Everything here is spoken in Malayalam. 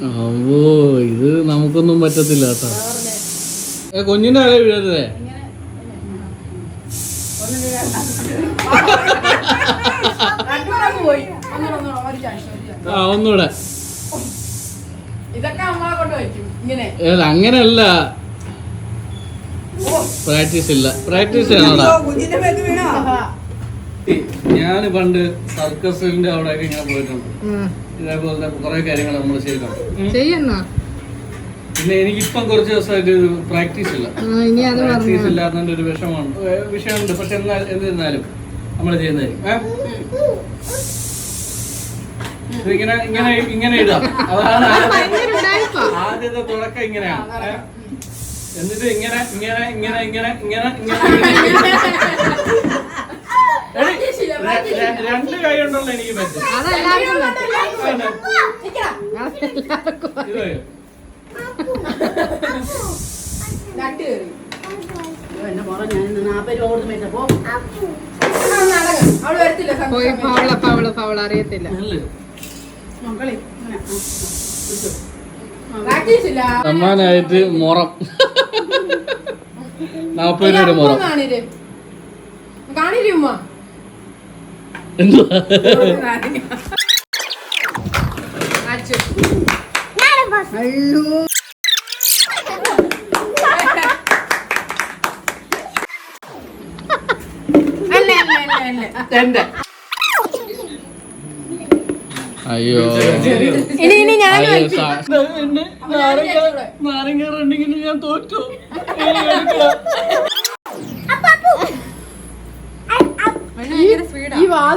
ഓ ഇത് നമുക്കൊന്നും പറ്റത്തില്ല കേട്ടോ. അല്ലേ കുഞ്ഞിന്റെ അല വീഴരുതേ ആ ഒന്നൂടെ അങ്ങനെയല്ല. പ്രാക്ടീസ് ഇല്ല. പ്രാക്ടീസ് ചെയ്യണോടാ. കുഞ്ഞിന്റെ ഞാൻ പണ്ട് സർക്കസിന്റെ അവിടെ ഇങ്ങനെ പോയിട്ടുണ്ട്. ഇതേപോലത്തെ കുറെ കാര്യങ്ങൾ നമ്മൾ ചെയ്തിട്ടുണ്ട്. ചെയ്യുന്നോ? പിന്നെ എനിക്കിപ്പം കുറച്ച് ദിവസമായിട്ട് പ്രാക്ടീസ് ഇല്ല. പ്രാക്ടീസ് ഇല്ലാത്തതിന്റെ ഒരു വിഷമമാണ് വിഷയമുണ്ട്. പക്ഷെ എന്നാൽ എന്നിരുന്നാലും നമ്മൾ ചെയ്യുന്നതായിരിക്കും. ഇങ്ങനെ ഇങ്ങനെ ഇങ്ങനെ ഇടാം. അതാണ് ആദ്യത്തെ-. തുടക്കം ഇങ്ങനെയാണ്. എന്നിട്ട് ഇങ്ങനെ ഇങ്ങനെ ഇങ്ങനെ ഇങ്ങനെ ഇങ്ങനെ ഇങ്ങനെ രണ്ട് കൈ ഉണ്ടല്ലോ എനിക്ക് പറ്റും. കയറി. നാപ്പത് രൂപ കൊടുത്ത് പോയി അറിയത്തില്ല. സമ്മാനായിട്ട് മുറം. നാപ്പത് രൂപയുടെ മുറം. കാണിര് കാണിര് ഉമ്മ? എന്തുവാ എന്റെ അയ്യോ. ഇനി ഇനി ഞാൻ നാരങ്ങ റണ്ണിങ്ങിന് ഞാൻ തോറ്റു. ഈ വാ